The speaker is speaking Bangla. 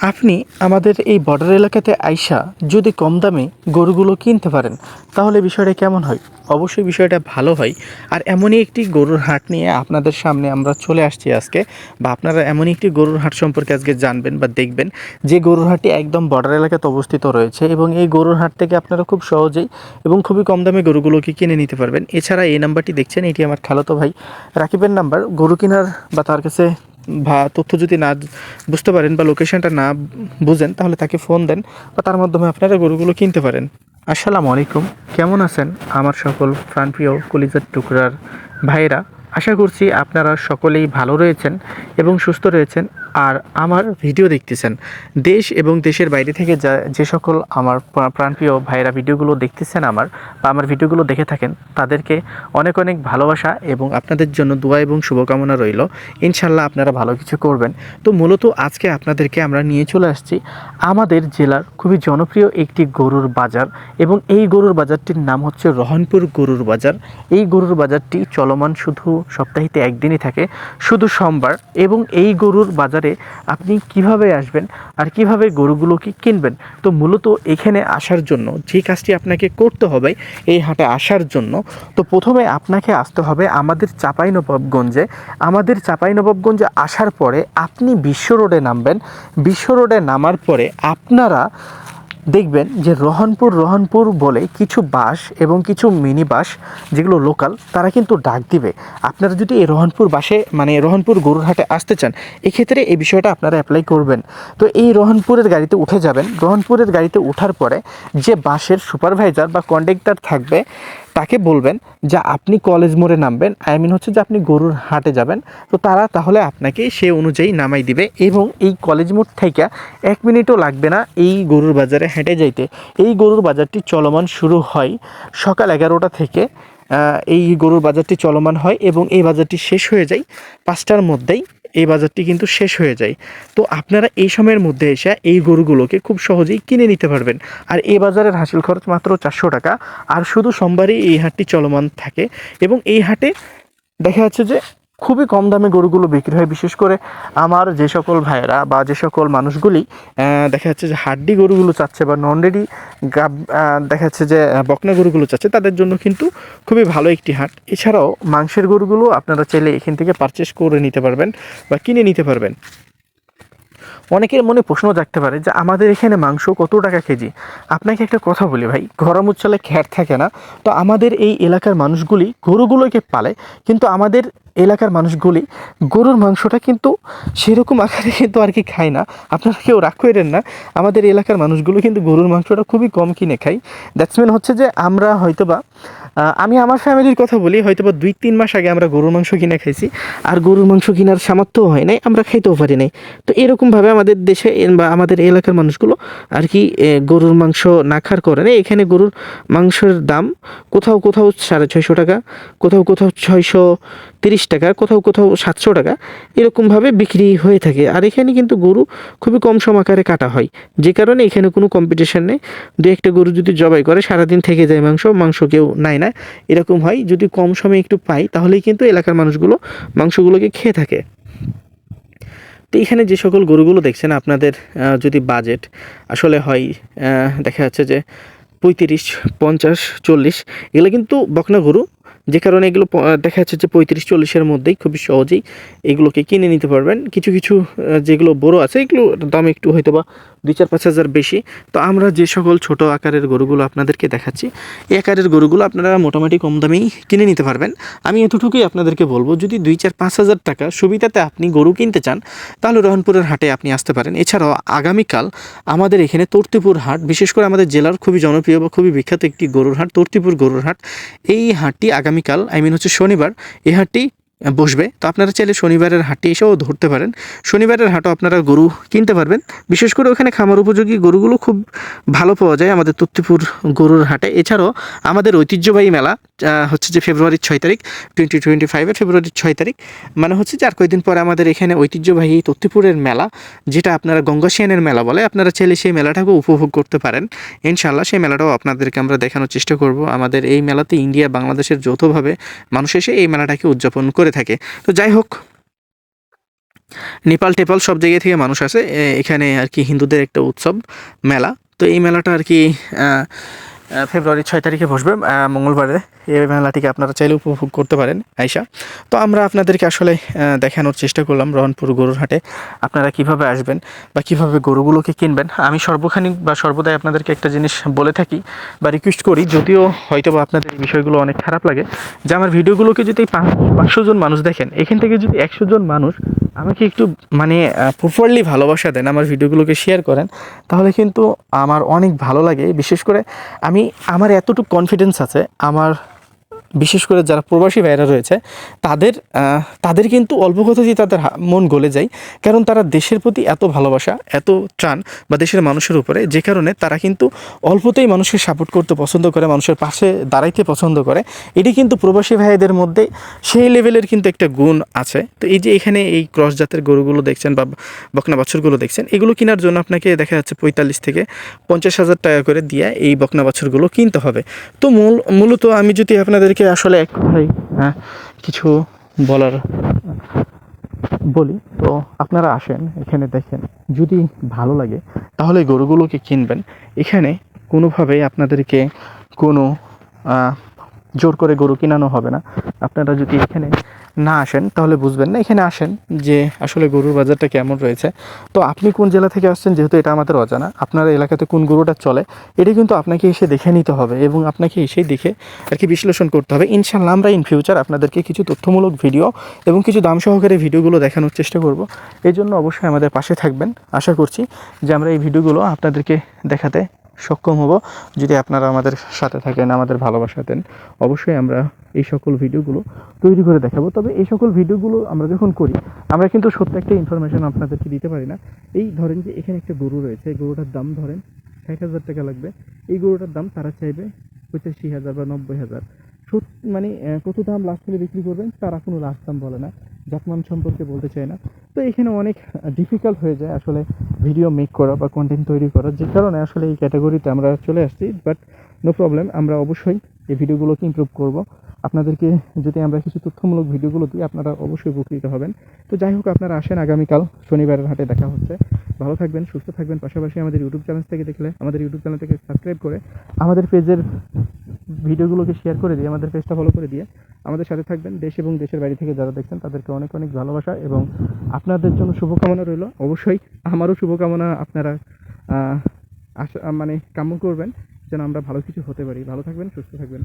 আপনি আমাদের এই বর্ডার এলাকাতে আইসা যদি কম দামে গরুগুলো কিনতে পারেন, তাহলে বিষয়টা কেমন হয়? অবশ্যই বিষয়টা ভালো হয়। আর এমনই একটি গরুর হাট নিয়ে আপনাদের সামনে আমরা চলে আসছি আজকে, বা আপনারা এমনই একটি গরুর হাট সম্পর্কে আজকে জানবেন বা দেখবেন। যে গরুর হাটটি একদম বর্ডার এলাকাতে অবস্থিত রয়েছে এবং এই গরুর হাট থেকে আপনারা খুব সহজেই এবং খুবই কম দামে গরুগুলোকে কিনে নিতে পারবেন। এছাড়া এই নাম্বারটি দেখছেন, এটি আমার খালাতো ভাই। রাকিবের নাম্বার। গরু কেনার বা তার কাছে বা তথ্য যদি না বুঝতে পারেন বা লোকেশনটা না বুঝেন, তাহলে তাকে ফোন দেন বা তার মাধ্যমে আপনারা গরুগুলো কিনতে পারেন। আসসালামু আলাইকুম। কেমন আছেন? আমার সকল প্রাণপ্রিয় কলিজার টুকরার ভাইরা আশা করছি আপনারা সকলেই ভালো রয়েছেন এবং সুস্থ রয়েছেন। আর আমার ভিডিও দেখতেছেন। দেশ এবং দেশের বাইরে থেকে যা, যে সকল আমার প্রাণপ্রিয় ভাইরা ভিডিওগুলো দেখতেছেন আমার বা আমার ভিডিওগুলো দেখে থাকেন, তাদেরকে অনেক অনেক ভালোবাসা এবং আপনাদের জন্য দোয়া এবং শুভকামনা রইল। ইনশাল্লাহ আপনারা ভালো কিছু করবেন। তো মূলত আজকে আপনাদেরকে আমরা নিয়ে চলে আসছি আমাদের জেলার খুবই জনপ্রিয় একটি গরুর বাজার এবং এই গরুর বাজারটির নাম হচ্ছে রহনপুর গরুর বাজার। এই গরুর বাজারটি চলমান শুধু সপ্তাহিতে একদিনই থাকে, শুধু সোমবার এবং এই গরুর বাজারে আপনি কীভাবে আসবেন আর কীভাবে গরুগুলোকে কিনবেন? তো মূলত এখানে আসার জন্য যে কাজটি আপনাকে করতে হবে এই হাটে আসার জন্য, তো প্রথমে আপনাকে আসতে হবে আমাদের চাঁপাইনবাবগঞ্জে। আমাদের চাঁপাইনবাবগঞ্জে আসার পরে আপনি বিশ্ব রোডে নামবেন। বিশ্ব রোডে নামার পরে আপনারা দেখবেন যে রহনপুর রহনপুর বলে কিছু বাস এবং কিছু মিনি বাস যেগুলো লোকাল তারা কিন্তু ডাক দিবে। আপনারা যদি এই রহনপুর বাসে মানে রহনপুর গরুরহাটে আসতে চান, এক্ষেত্রে এই বিষয়টা আপনারা অ্যাপ্লাই করবেন। তো এই রহনপুরের গাড়িতে উঠে যাবেন। রহনপুরের গাড়িতে ওঠার পরে যে বাসের সুপারভাইজার বা কন্ডাক্টার থাকবে তাকে বলবেন যে আপনি কলেজ মোড়ে নামবেন। আই মিন হচ্ছে যে আপনি গরুর হাটে যাবেন। তো তারা তাহলে আপনাকে সে অনুযায়ী নামাই দিবে এবং এই কলেজ মোড় থেকে এক মিনিটও লাগবে না এই গরুর বাজারে হেঁটে যাইতে। এই গরুর বাজারটি চলমান শুরু হয় সকাল এগারোটা থেকে এই গরুর বাজারটি চলমান হয় এবং এই বাজারটি শেষ হয়ে যায় পাঁচটার মধ্যেই। এই বাজারটি কিন্তু শেষ হয়ে যায়। তো আপনারা এই সময়ের মধ্যে এসে এই গরুগুলোকে খুব সহজেই কিনে নিতে পারবেন। আর এই বাজারের হাসিল খরচ মাত্র চারশো টাকা। আর শুধু সোমবারই এই হাটটি চলমান থাকে এবং এই হাটে দেখা যাচ্ছে যে খুবই কম দামে গরুগুলো বিক্রি হয়। বিশেষ করে আমার যে সকল ভাইয়েরা বা যে সকল মানুষগুলি দেখা যাচ্ছে যে হাড্ডি গরুগুলো চাচ্ছে বা নন রেডি গাব দেখা যাচ্ছে যে বকনা গরুগুলো চাচ্ছে, তাদের জন্য কিন্তু খুবই ভালো একটি হাট। এছাড়াও মাংসের গরুগুলো আপনারা চাইলে এখান থেকে পারচেস করে নিতে পারবেন বা কিনে নিতে পারবেন। অনেকের মনে প্রশ্ন জাগতে পারে যে আমাদের এখানে মাংস কত টাকা কেজি? আপনাকে একটা কথা বলি ভাই গরম উচ্চালে খ্যাট থাকে না তো আমাদের এই এলাকার মানুষগুলি গরুগুলোকে পালে কিন্তু আমাদের এলাকার মানুষগুলি গরুর মাংসটা কিন্তু সেরকম আকারে কিন্তু আর কি খায় না। আপনারা কেউ রাগ করেন না আমাদের এলাকার মানুষগুলো কিন্তু গরুর মাংসটা খুবই কম কিনে খাই দ্যাটসম্যান হচ্ছে যে আমরা হয়তোবা আহ, আমি আমার ফ্যামিলির কথা বলি হয়তো বা দুই তিন মাস আগে আমরা গরুর মাংস কিনে খাইছি। আর গরুর মাংস কেনার সামর্থ্যও হয় নাই, আমরা খাইতেও পারি নাই। তো এরকমভাবে আমাদের দেশে বা আমাদের এলাকার মানুষগুলো আর কি গরুর মাংস না খার করে না এখানে গরুর মাংসের দাম কোথাও কোথাও সাড়ে ছয়শো টাকা, কোথাও কোথাও ছয়শো তিরিশ টাকা, কোথাও কোথাও সাতশো টাকা, এরকমভাবে বিক্রি হয়ে থাকে। আর এখানে কিন্তু গরু খুবই কম সম আকারে কাটা হয়। যে কারণে এখানে কোনো কম্পিটিশন নেই। দু একটা গরু যদি জবাই করে, সারাদিন থেকে যায় মাংস মাংস কেউ নেয় না। এরকম হয়, যদি কম সময়ে একটু পাই, তাহলেই কিন্তু এলাকার মানুষগুলো মাংসগুলোকে খেয়ে থাকে। তো এখানে যে সকল গরুগুলো দেখছেন, আপনাদের যদি বাজেট আসলে হয় দেখা যাচ্ছে যে পঁয়ত্রিশ, পঞ্চাশ, চল্লিশ, এগুলো কিন্তু বকনা গরু। যে কারণে এগুলো দেখা যাচ্ছে যে পঁয়ত্রিশ, চল্লিশের মধ্যেই খুবই সহজেই এগুলোকে কিনে নিতে পারবেন। কিছু কিছু যেগুলো বড় আছে এগুলো দাম একটু হয়তো বা দুই চার পাঁচ হাজার বেশি। তো আমরা যে সকল ছোট আকারের গরুগুলো আপনাদেরকে দেখাচ্ছি, এই আকারের গরুগুলো আপনারা মোটামুটি কম দামেই কিনে নিতে পারবেন। আমি এতটুকুই আপনাদেরকে বলব, যদি দুই চার পাঁচ হাজার টাকা সুবিধাতে আপনি গরু কিনতে চান, তাহলে রহনপুরের হাটে আপনি আসতে পারেন। এছাড়াও আগামীকাল আমাদের এখানে তর্তিপুর হাট, বিশেষ করে আমাদের জেলার খুবই জনপ্রিয় বা খুবই বিখ্যাত একটি গরুর হাট, তর্তিপুর গরুর হাট। এই হাটটি আগামীকাল আই মিন হচ্ছে শনিবার, এই হাটটি বসবে। তো আপনারা চাইলে শনিবারের হাটে এসেও ধরতে পারেন। শনিবারের হাটও আপনারা গরু কিনতে পারবেন। বিশেষ করে ওখানে খামার উপযোগী গরুগুলো খুব ভালো পাওয়া যায় আমাদের তত্তিপুর গরুর হাটে। এছাড়াও আমাদের ঐতিহ্যবাহী মেলা হচ্ছে যে ফেব্রুয়ারির ছয় তারিখ টোয়েন্টি টোয়েন্টি ফাইভের ফেব্রুয়ারির ছয় তারিখ। মানে হচ্ছে যে আর কয়েকদিন পরে আমাদের এখানে ঐতিহ্যবাহী তত্তিপুরের মেলা, যেটা আপনারা গঙ্গাসিয়ানের মেলা বলে, আপনারা চাইলে সেই মেলাটাকেও উপভোগ করতে পারেন। ইনশাল্লাহ সেই মেলাটাও আপনাদেরকে আমরা দেখানোর চেষ্টা করব। আমাদের এই মেলাতে ইন্ডিয়া, বাংলাদেশের যৌথভাবে মানুষ এসে এই মেলাটাকে উদযাপন করে থাকে। তো যাই হোক, নেপাল টেপাল সব জায়গা থেকে মানুষ আসে। এখানে আর কি হিন্দুদের একটা উৎসব, মেলা। তো এই মেলাটা আর কি ফেব্রুয়ারি ছয় তারিখে বসবে মঙ্গলবারে। এই মেলাটিকে আপনারা চাইলে উপভোগ করতে পারেন আইসা তো আমরা আপনাদেরকে আসলে দেখানোর চেষ্টা করলাম রহনপুর গরুর হাটে আপনারা কীভাবে আসবেন বা কীভাবে গরুগুলোকে কিনবেন? আমি সর্বখানি বা সর্বদাই আপনাদেরকে একটা জিনিস বলে থাকি বা রিকোয়েস্ট করি, যদিও হয়তো বা আপনাদের এই বিষয়গুলো অনেক খারাপ লাগে। যে আমার ভিডিওগুলোকে যদি পাঁচশো জন মানুষ দেখেন, এখান থেকে যদি একশো জন মানুষ আমাকে একটু মানে প্রপারলি ভালোবাসা দেন, আমার ভিডিওগুলোকে শেয়ার করেন, তাহলে কিন্তু আমার অনেক ভালো লাগে। বিশেষ করে আমি, আমার এতটুকু কনফিডেন্স আছে, আমার বিশেষ করে যারা প্রবাসী ভাইরা রয়েছে, তাদের তাদের কিন্তু অল্প কথাতেই তাদের মন গলে যায়। কারণ তারা দেশের প্রতি এত ভালোবাসা, এত টান বা দেশের মানুষের উপরে, যে কারণে তারা কিন্তু অল্পতেই মানুষকে সাপোর্ট করতে পছন্দ করে, মানুষের পাশে দাঁড়াইতে পছন্দ করে। এটি কিন্তু প্রবাসী ভাইদের মধ্যে সেই লেভেলের কিন্তু একটা গুণ আছে। তো এই যে এখানে এই ক্রস জাতের গরুগুলো দেখছেন বা বকনা বাছুরগুলো দেখছেন, এগুলো কেনার জন্য আপনাকে দেখা যাচ্ছে পঁয়তাল্লিশ থেকে পঞ্চাশ হাজার টাকা করে দিয়ে এই বকনা বাছুরগুলো কিনতে হবে। তো মূল, মূলত আমি যদি আপনাদেরকে আসলে এক কথাই হ্যাঁ, কিছু বলার বলি। তো আপনারা আসেন এখানে দেখেন যদি ভালো লাগে তাহলে গরুগুলোকে কিনবেন। এখানে কোনোভাবেই আপনাদেরকে কোনো জোর করে গরু কিনানো হবে না। আপনারা যদি এখানে না আসেন, তাহলে বুঝবেন না। এখানে আসেন যে আসলে গরুর বাজারটা কেমন রয়েছে। তো আপনি কোন জেলা থেকে আসছেন যেহেতু এটা আমাদের অজানা, আপনার এলাকাতে কোন গরুটা চলে, এটা কিন্তু আপনাকে এসে দেখে নিতে হবে এবং আপনাকে এসেই দেখে আর কি বিশ্লেষণ করতে হবে। ইনশাল্লাহ আমরা ইন ফিউচার আপনাদেরকে কিছু তথ্যমূলক ভিডিও এবং কিছু দাম সহকারে ভিডিওগুলো দেখানোর চেষ্টা করব। এই জন্য অবশ্যই আমাদের পাশে থাকবেন। আশা করছি যে আমরা এই ভিডিওগুলো আপনাদেরকে দেখাতে সক্ষম হব। যদি আপনারা আমাদের সাথে থাকেন, আমাদের ভালোবাসা দেন, অবশ্যই আমরা এই সকল ভিডিওগুলো তৈরি করে দেখাবো। তবে এই সকল ভিডিওগুলো আমরা যখন করি, আমরা কিন্তু সত্য একটা ইনফরমেশন আপনাদেরকে দিতে পারি না। এই ধরেন যে এখানে একটা গরু রয়েছে, এই গরুটার দাম ধরেন ষাট হাজার টাকা লাগবে। এই গরুটার দাম তারা চাইবে পঁচাশি হাজার বা নব্বই হাজার। মানে কত দাম লাস্ট হলে বিক্রি করবেন? তারা কোনো লাস্ট দাম বলে না। জাতমান সম্পর্কে বলতে চাই না। তো এখানে অনেক ডিফিকাল্ট হয়ে যায় আসলে ভিডিও মেক করা বা কন্টেন্ট তৈরি করা, যে কারণে আসলে এই ক্যাটাগরিতে আমরা চলে আসছি। বাট নো প্রবলেম আমরা অবশ্যই এই ভিডিওগুলোকে ইমপ্রুভ করব। আপনাদেরকে যদি আমরা কিছু তথ্যমূলক ভিডিওগুলো দিই, আপনারা অবশ্যই উপকৃত হবেন। তো যাই হোক, আপনারা আসেন আগামীকাল, শনিবারের হাটে দেখা হচ্ছে। ভালো থাকবেন, সুস্থ থাকবেন। পাশাপাশি আমাদের ইউটিউব চ্যানেল থেকে দেখলে, আমাদের ইউটিউব চ্যানেল থেকে সাবস্ক্রাইব করে আমাদের পেজের ভিডিওগুলোকে শেয়ার করে দিয়ে, আমাদের পেজটা ফলো করে দিয়ে আমাদের সাথে থাকবেন। দেশ এবং দেশের বাইরে থেকে যারা দেখছেন, তাদেরকে অনেক অনেক ভালোবাসা এবং আপনাদের জন্য শুভকামনা রইল। অবশ্যই আমারও শুভকামনা আপনারা আশা মানে কাম্য করবেন যেন আমরা ভালো কিছু হতে পারি। ভালো থাকবেন, সুস্থ থাকবেন।